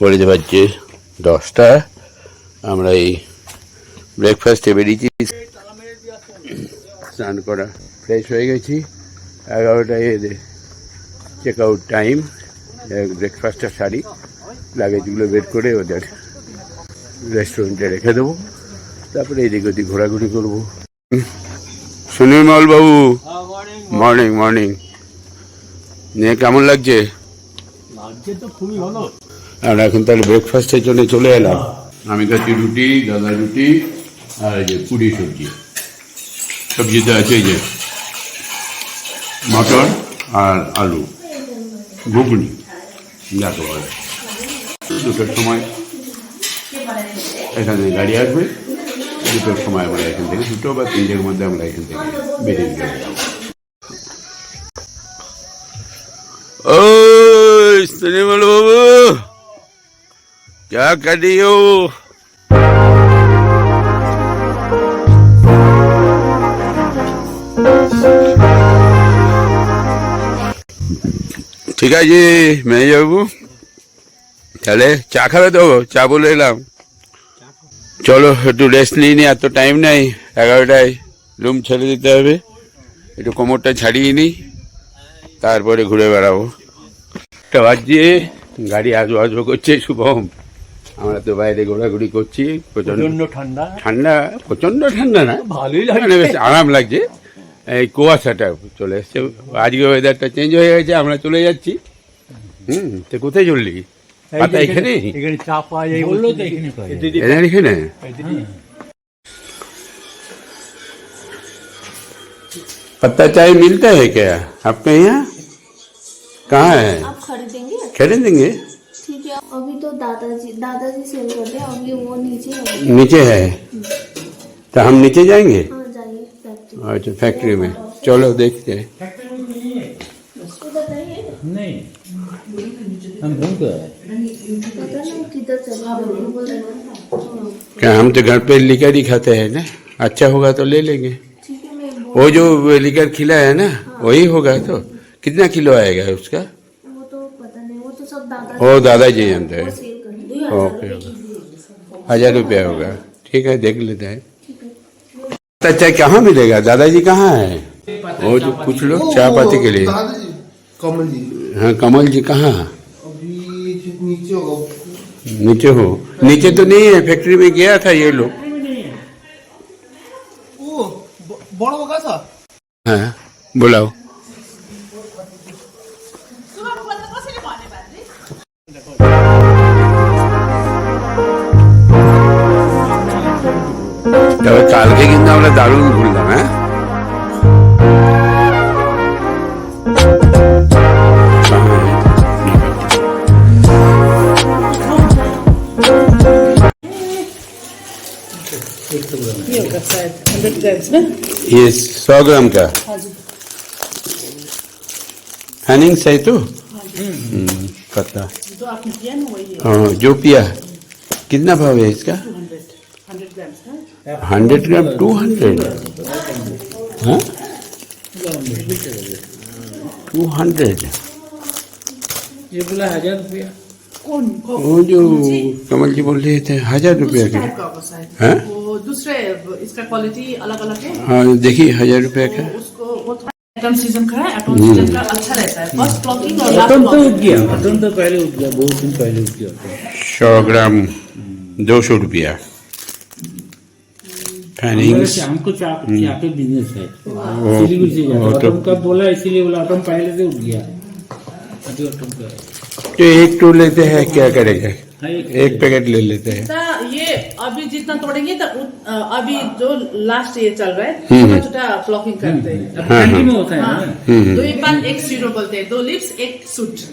পড়ে পারছে দশটা, আমরা এই ব্রেকফাস্টে বেরিয়েছি স্নান করা ফ্রেশ হয়ে গেছি। এগারোটায় এদের চেক আউট টাইম ব্রেকফাস্টটা সারি লাগেজগুলো বের করে ওদের রেস্টুরেন্টে রেখে দেবো। তারপরে এদিক ওদিক ঘোরাঘুরি করব। সুনির্মল বাবু মর্নিং মর্নিং নিয়ে কেমন লাগছে? লাগছে তো খুবই ভালো। আর এখন তাহলে ব্রেকফাস্টের জন্য চলে এলাম। আমি খাচ্ছি রুটি দাদা রুটি, আর এই যে পুরি সবজি। সবজিতে আছে যে মটর আর আলু, ঘুগনি। বলে দুটোর সময় এখানে গাড়ি আসবে। দুটোর সময় আমরা এখান থেকে দুটো বা তিনটের মধ্যে আমরা এখান থেকে বেরিয়ে যাব। ও সুনির্মল বাবু! क्या कर रही हो ঠিক আছে মেয়েবাবু তাহলে চা খাবে তো চা বলে এলাম চলো একটু রেস্ট নিয়ে নি এত টাইম নেই এগারোটায় রুম ছেড়ে দিতে হবে একটু কোমরটা ছাড়িয়ে নিই তারপরে ঘুরে বেড়াবো একটা বাজছে গাড়ি আসবো আসবো করছে শুভম আমরা তো বাইরে ঘোরাঘুরি করছি প্রচন্ড প্রচন্ড ঠান্ডা ঠান্ডা প্রচন্ড ঠান্ডা না ভালোই মানে বেশ আরাম লাগছে এই কুয়াশাটা চলে এসছে আজকে ওয়েদারটা চেঞ্জ হয়ে গেছে আমরা চলে যাচ্ছি হুম তো কোথায় চললি পাতা এখানে এখানে চা পাওয়া যায় বললো তো এখানে পাওয়া যায় এখানে এখানে पत्ता चाय मिलता है क्या आपके यहाँ कहाँ है आप खरीदेंगे खरीदेंगे है अभी तो दादाजी दादाजी सेल करते हैं अभी वो नीचे है। नीचे है? तो हम नीचे जाएँगे? हाँ जाइए फैक्ट्री अच्छा फैक्ट्री में। चलो देखते हैं। नहीं हम घूम कर पता नहीं किधर चला बोल। रहे हैं। क्या हम तो घर पे लिकर ही खाते हैं ना? अच्छा होगा तो ले लेंगे। ठीक है मैं वो वो जो लिकर खिला है ना वही होगा तो। कितना किलो आएगा उसका वो तो पता नहीं वो तो सब दादा ओ दादा जी जानते हैं। ओके हज़ार रुपया होगा। ठीक है देख लेते हैं। अच्छा कहाँ मिलेगा? दादाजी कहाँ है? वो जो कुछ लोग चाय पाती के लिए। कमल जी। हाँ कमल जी कहाँ? नीचे हो नीचे हो। नीचे तो नहीं है फैक्ट्री में गया था ये लोग। हाँ बुलाओ। তবে কালকে কিন্তু আমরা দারুণ ঘুরলাম হ্যাঁ ये सौ ग्राम का हैनिंग सही तो हम्म, पता हाँ जो पिया कितना भाव है इसका हंड्रेड ग्राम टू हंड्रेड? हाँ? Two hundred? ये बोला हज़ार रुपया। वो जो कमल जी बोल रहे थे हज़ार रुपया के। हाँ। वो दूसरे इसका क्वालिटी अलग अलग है। हाँ देखिए हज़ार रुपया का। उसको एटम सीज़न का है एटम सीज़न का अच्छा रहता है। फ़र्स्ट क्लॉकिंग और लास्ट तो उग क्लॉकिंग गया तो पहले उग गया बहुत दिन पहले उग गया। सौ ग्राम दो सौ रुपया। चाप पे बिज़नेस है सिलीगुड़ी से तो- का बोला इसीलिए बोला पहले से उग गया अभी का तो एक टू लेते हैं क्या करेगा एक- एक पैकेट ले लेते हैं तो ये अभी जितना तोड़ेंगे तो अभी जो लास्ट ये चल रहा है छोटा छोटा क्लॉकिंग करते हैं में होता है हाँ ना दो ही पान एक सीरो बोलते हैं दो लिप्स एक सूट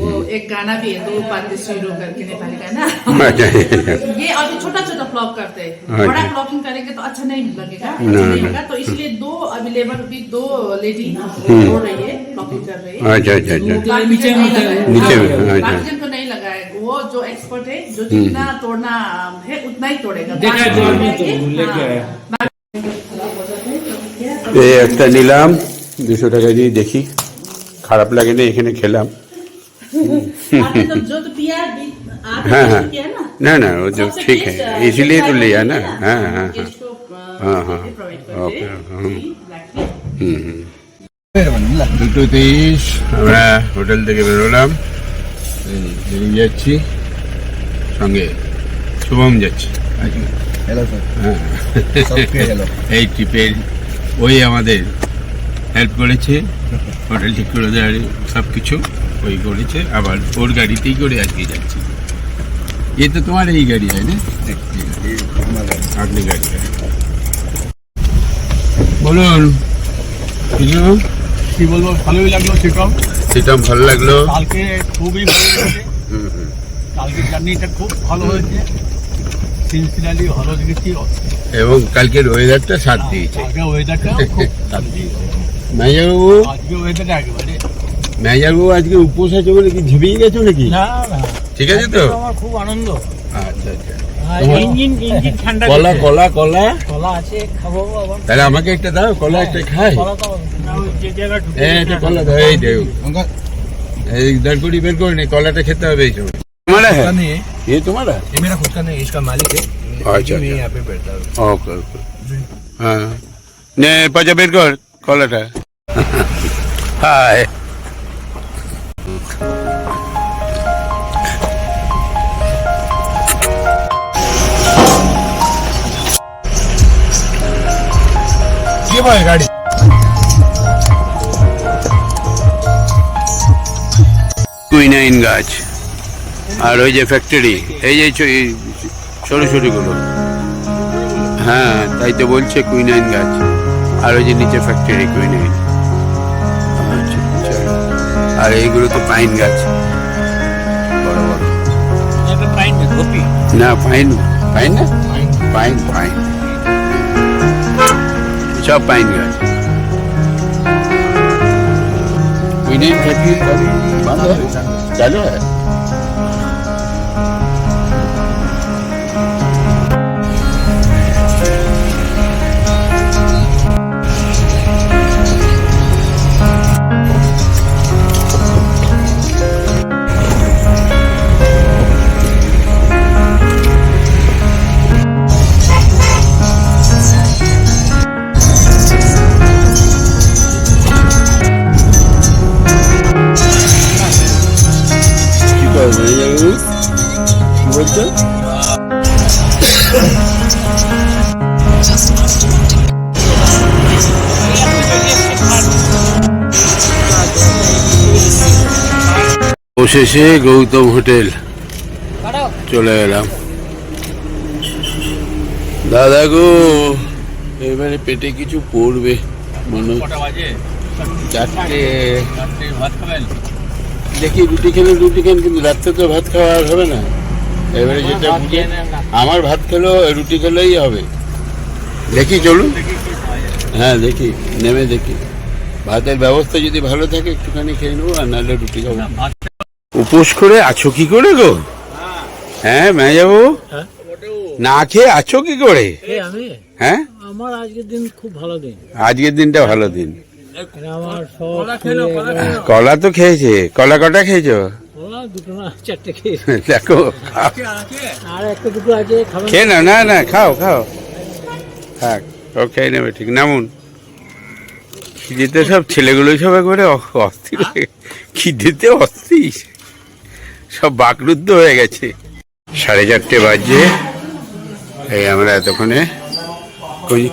वो एक गाना भी है दो पान सीरो करके नेपाली गाना ये अभी छोटा छोटा फ्लॉप करते हैं अच्छा। बड़ा फ्लॉकिंग करेंगे तो अच्छा नहीं लगेगा अच्छा ना, नहीं ना। होगा तो इसलिए दो अभी लेबर भी दो लेडी हो रही है फ्लॉकिंग कर रही है अच्छा अच्छा अच्छा तो नीचे में होता है नीचे में, हाँ, अच्छा। बाकी जन को नहीं लगा है वो जो एक्सपर्ट है जो जितना तोड़ना है उतना ही तोड़ेगा देखा है बाकी जो आदमी तोड़ेंगे, तो लेके हाँ। आया এই একটা নিলাম দুশো টাকা দিয়ে দেখি খারাপ লাগে না এখানে খেলাম बाकी तो जो तो पिया भी आपने हाँ, टेस्ट हाँ। किया है ना ना ना वो जो सबसे ठीक टेस्ट, है अ, इसीलिए तो टेस्ट लिया है ना हाँ हाँ हाँ टेस्ट को, अ, हाँ, हाँ। provide करते ओके, हैं। हाँ। जी, black tea। হুম হুম দুটো তেইশ আমরা হোটেল থেকে বেরোলাম এই, বেরিয়ে যাচ্ছি সঙ্গে শুভম যাচ্ছি আজকে हेलो सर হ্যাঁ सबके हेलो এই ট্রিপের ওই আমাদের হেল্প করেছে হোটেল ঠিক করে দেওয়ার সব কিছু ওই করেছে আবার ওর গাড়িতেই করে আজকে যাচ্ছি এ তো তোমার এই গাড়ি হয় না আপনি গাড়ি বলুন কিছু কি বলব ভালোই লাগল সেটাও। সেটা ভালো লাগল। কালকে খুবই ভালো হুম। কালকে জার্নিটা খুব ভালো হয়েছে। সিনসিনালি ভালো লেগেছে। এবং কালকের ওয়েদারটা সাথ দিয়েছে। কালকে ওয়েদারটা খুব সাথ দিয়েছে। মেজারবাবু আজকে ওয়েদারটা একেবারে মেজারবাবু আজকে উপোস আছে বলে কি ঝিমিয়ে গেছো নাকি? না না। ঠিক আছে তো আমার খুব আনন্দ আচ্ছা আচ্ছা আর তোমার- ইঞ্জিন ইঞ্জিন ঠান্ডা কলা করছে। কলা কলা কলা আছে খাবো আবার তাহলে আমাকে একটা দাও কলা একটা খাই কলা তো না, ওই যে জায়গায় ঢুকে এই একটা কলা দাও এই দেও এই দাঁড়কুড়ি বের করে নে কলাটা খেতে হবে এই সময় तुम्हारा है नहीं है ये तुम्हारा ये मेरा खुद का नहीं इसका मालिक है अच्छा, मैं अच्छा। यहाँ पे बैठता हूँ ওকে ওকে হ্যাঁ নে পয়সা বের কর কলাটা হাই ये भाई गाड़ी কুইনাইন গাছ আর ওই যে ফ্যাক্টরি এই যে ছ- এই সরু সরুগুলো হ্যাঁ তাই তো বলছে কুইনাইন গাছ আর ওই যে নিচে ফ্যাক্টরি কুইনাইন আচ্ছা আচ্ছা আর এইগুলো তো পাইন গাছ বড় বড় একটা পাইন কপি না পাইন পাইন না পাইন পাইন सब पाइन्छ कुनै खेती पनि चालु है বলছো অবশেষে গৌতম হোটেল চলে এলাম। দাদা গো এবারে পেটে কিছু পড়বে। মনে চারটে ভাত খাবেন? দেখি রুটি খেলে রুটি খান কিন্তু রাত্রে তো ভাত খাওয়া আর হবে না। এবারে যেটা বুঝে। আমার ভাত খেলেও রুটি খেলেই হবে। দেখি চলুন। হ্যাঁ। দেখি নেমে দেখি। ভাতের ব্যবস্থা যদি ভালো থাকে একটুখানি খেয়ে নেব আর নাহলে রুটি খাব। উপোস করে আছো কি করে গো? হ্যাঁ মেজাবু হ্যাঁ? না খেয়ে আছো কি করে? হ্যাঁ? আমার আজকের দিন খুব ভালো দিন। আজকের দিনটা ভালো দিন। কলা তো খেয়েছে। কলা কটা খেয়েছো? না দেখো। আর একটা দুটো আছে খাবেন খেয়ে নাও না না খাও খাও। থাক ও খেয়ে নেবে ঠিক। নামুন। খিদেতে সব ছেলেগুলো সব একবারে অস্থির খিদেতে অস্থির। সব বাকরুদ্ধ হয়ে গেছে। সাড়ে চারটে বাজে এই আমরা এতক্ষণে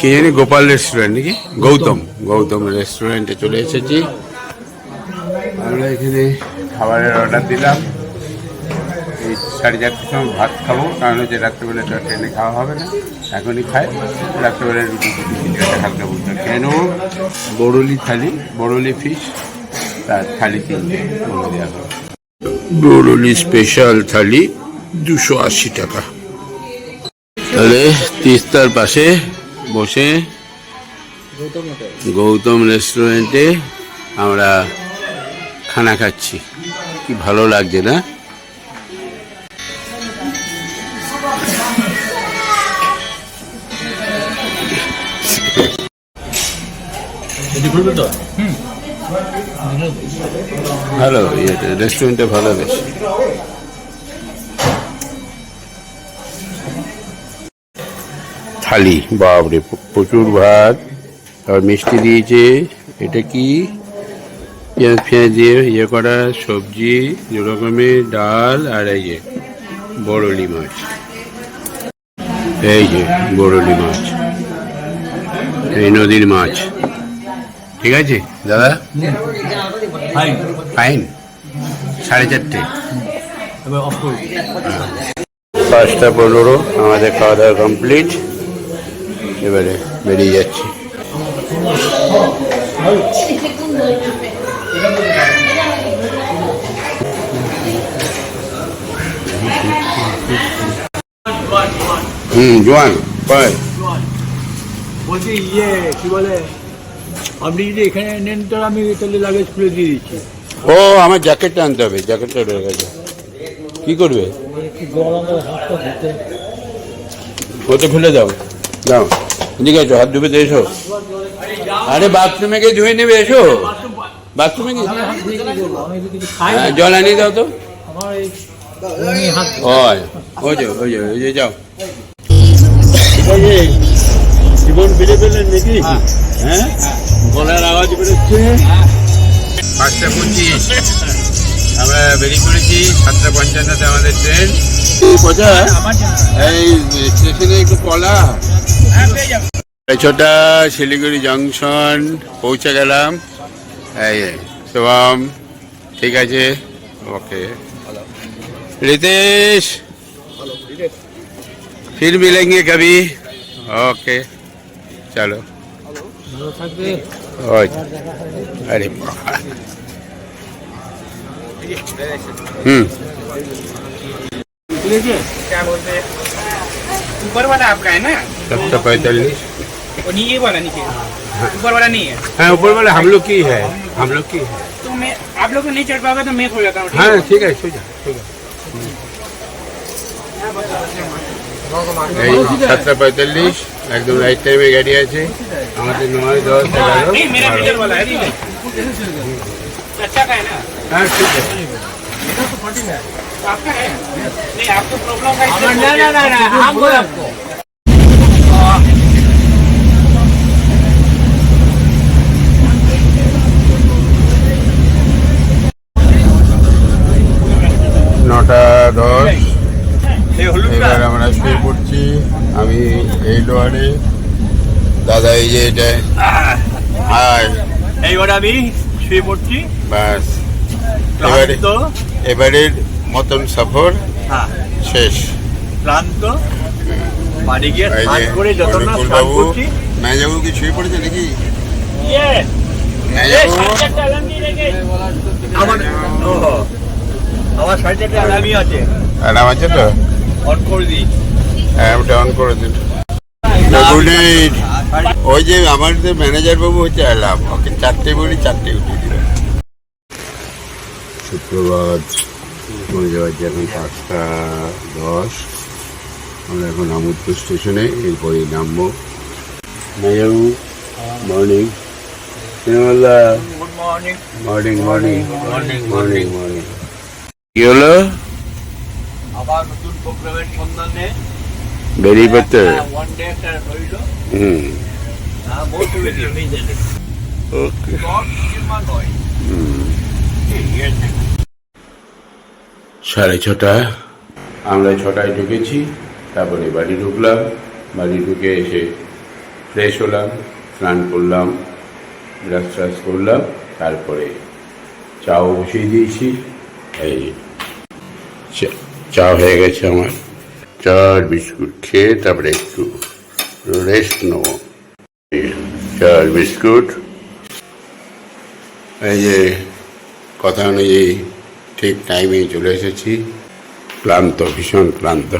কে জানি? গোপাল রেস্টুরেন্ট নাকি? গৌতম। গৌতম রেস্টুরেন্টে চলে এসেছি। আমরা এখানে খাবারের অর্ডার দিলাম। এই সাড়ে চারটের সময় ভাত খাব, কারণ হচ্ছে রাত্রেবেলা তো ট্রেনে খাওয়া হবে না। এখনই খাই। রাত্রেবেলা রুটি একটা হালকা নেব বড়লি থালি, বড়লি ফিশ তার থালি তিনটে বলে দেওয়া হবে বড়লি স্পেশাল থালি দুশো আশি টাকা। তাহলে তিস্তার পাশে বসে। গৌতম রেস্টুরেন্টে আমরা খানা খাচ্ছি। কি ভালো লাগছে না? ভালো ইয়েটা রেস্টুরেন্টে ভালো বেশ। থালি বাপরে প- প্রচুর ভাত। আর মিষ্টি দিয়েছে এটা কি? পেঁয়াজ পেঁয়াজ দিয়ে ইয়ে করা সবজি দু রকমের ডাল আর এই যে বড়লি মাছ। এই যে বড়লি মাছ। এই নদীর মাছ। ঠিক আছে? দাদা? ফাইন সাড়ে চারটে। পাঁচটা পনেরো আমাদের খাওয়া দাওয়া কমপ্লিট এবারে বেরিয়ে যাচ্ছি। হুম জোয়ান কয়? বলছি ইয়ে কি বলে আপনি যদি এখানে নেন তো আমি তাহলে লাগেজ খুলে দিয়ে দিচ্ছি। ও আমার জ্যাকেটটা আনতে হবে জ্যাকেটটা রয়ে গেছে। কি করবে? ধুতে। ওতে খুলে দাও। দাও। এদিকে এসো হাত ধুবে এসো। আরে বাথরুমে গিয়ে ধুয়ে নেবে এসো। বাথরুমে গিয়ে হ্যাঁ, জল আনিয়ে দাও তো। আমার এই আমি হাত ওই ওই যে ওই যে ওই যে যাও। জীবন ফিরে পেলেন নাকি? হ্যাঁ। গলার আওয়াজ বেরোচ্ছে। পাঁচটা পঁচিশ। আমরা বেরিয়ে পড়েছি সাতটা পঞ্চান্নতে আমাদের ট্রেন। কোথায়? এই স্টেশনে একটু কলা। ছোটা শিলিগুড়ি জংশন পৌঁছে গেলাম এই শুভম ঠিক আছে ওকে रितेश फिर मिलेंगे कभी ओके चलो ভালো থাকবে ओए अरे बाबा हम्म ঠিক আছে ऊपर वाला आपका है ना सत्तर पैंतालीस वो नीचे वाला नीचे ऊपर वाला नहीं है हाँ ऊपर वाला हम लोग की है हम लोग की है तो मैं आप लोग को नहीं चढ़ पाओगे तो मैं खो जाता हूँ ठीक हाँ है? ठीक है सो जा सो जा এই সাতটা পঁয়তাল্লিশ একদম রাইট টাইমে গাড়ি আছে আমাদের নয় দশ এগারো नहीं मेरा বারো। मीटर वाला है ठीक है अच्छा का है ना হ্যাঁ ঠিক আছে तो आपका है नहीं आपको प्रॉब्लम का আমার না না না না हम बोल आपको নটা দশ। এবার আমরা শুয়ে পড়ছি। আমি এই লোয়ারে দাদা এই যে এটা। হাই। এইবার আমি শুয়ে পড়ছি। বাস। এবারে এবারের মতন সফর হ্যাঁ। শেষ। ক্লান্ত। বাড়ি গিয়ে স্নান করে যত না অনুকূল স্নান করছি। মেজাবু কি শুয়ে পড়েছে নাকি? ইয়ে। ও আমার আরামই আছে। তো? অন করে দিই। হ্যাঁ ওটা অন করে দিন। গুড নাইট ওই যে আমার যে ম্যানেজার বাবু হচ্ছে অ্যালাম ওকে চারটে বলি চারটে উঠে দিল সুপ্রভাত মনে বাজছে এখন পাঁচটা দশ। আমরা এখন আমুদপুর স্টেশনে এরপরেই নামবো। মেজাবু morning morning morning morning morning morning হলো আবার নতুন প্রোগ্রামের সন্ধানে বেরিয়ে পড়তে ওয়ান ডে একটা রইল। হুম। ওকে সব সিনেমা নয়। সাড়ে ছটা। আমরা ছটায় ঢুকেছি তারপরে বাড়ি ঢুকলাম। বাড়ি ঢুকে এসে ফ্রেশ হলাম স্নান করলাম ব্রাশ ট্রাশ করলাম তারপরে চাও বসিয়ে দিয়েছি। এই চা- হয়ে গেছে আমার। চা আর বিস্কুট খেয়ে তারপরে একটু রেস্ট নেব। চা আর বিস্কুট। এই যে কথা অনুযায়ী ঠিক টাইমে চলে এসেছি। ক্লান্ত, ভীষণ ক্লান্ত।